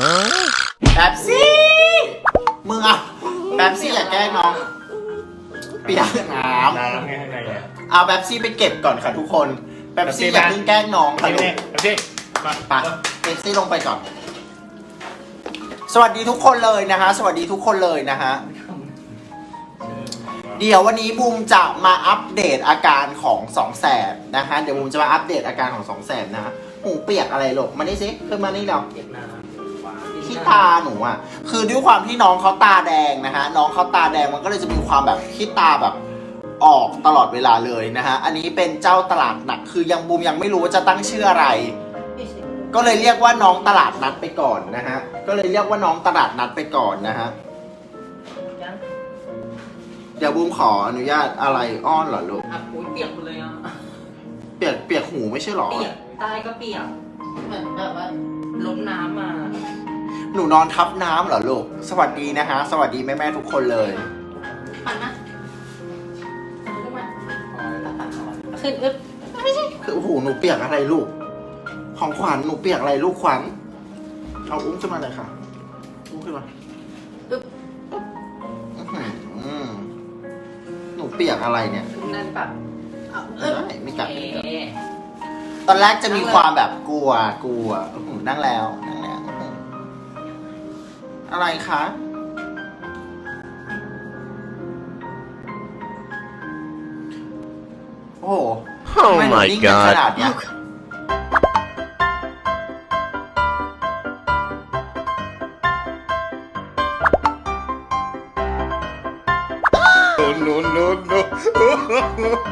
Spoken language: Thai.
แบ๊บซี่มึงอะแบ๊บซี่อยากแกล้งน้องเปียกน้ำเอาแบ๊บซี่ไปเก็บก่อนค่ะทุกคนแบ๊บซี่อยากพิ่งแกล้งน้องค่ะลูก เอาสิมไปะเป๊ปซี่ลงไปก่อน สวัสดีทุกคนเลยนะฮะ สวัสดีทุกคนเลยนะฮะ เดี๋ยววันนี้บูมจะมาอัปเดตอาการของสองแสบนะฮะ เดี๋ยวบูมจะมาอัปเดตอาการของสองแสบนะฮะหูเปียกอะไรหรอกมานี่สิขึ้นมานี่เราเปียกน้ ที่ตาหนูอะ คือด้วยความที่น้องเขาตาแดงนะฮะ น้องเขาตาแดงมันก็เลยจะมีความแบบที่ตาแบบออกตลอดเวลาเลยนะฮะ อันนี้เป็นเจ้าตลาดหนัก คือยังบูมยังไม่รู้ว่าจะตั้งชื่ออะไร ก็เลยเรียกว่าน้องตลาดนัดไปก่อนนะฮะ ก็เลยเรียกว่าน้องตลาดนัดไปก่อนนะฮะยังเดี๋ยวบูมขออนุญาตอะไรอ้อนเหรอลูก อะโอ้ยเปียกหมดเลยอะ เปียกเปียกหูไม่ใช่เหรอ เปียกใต้ก็เปียก เหมือนแบบว่าล้มน้ำมาห นูนอนทับน้ำเหรอลูก สวัสดีนะฮะสวัสดีแม่แม่ๆทุกคนเลยหันมาหันขึ้นมาขึ้นอึ๊บคือโอ้โหหนูเปียกอะไรลูก ของขวัญหนูเปียกอะไรลูกขวัญเอาอุ้มขึ้นมาเลยค่ะ อุ้มขึ้นมาอึ๊บอื้อหืออืมหนูเปียกอะไรเนี่ยขึ้นได้หรือเปล่าเอาไม่อึ๊บได้ไม่กัดเอ๊ไม่กัดะตอนแรกจะมีความแบบกลัวกลัวอื้อหือนั่งแล้ว อะไรคะ โอ้โหทำไมหนูนิ่งกันขนาดเนี้ย no no no no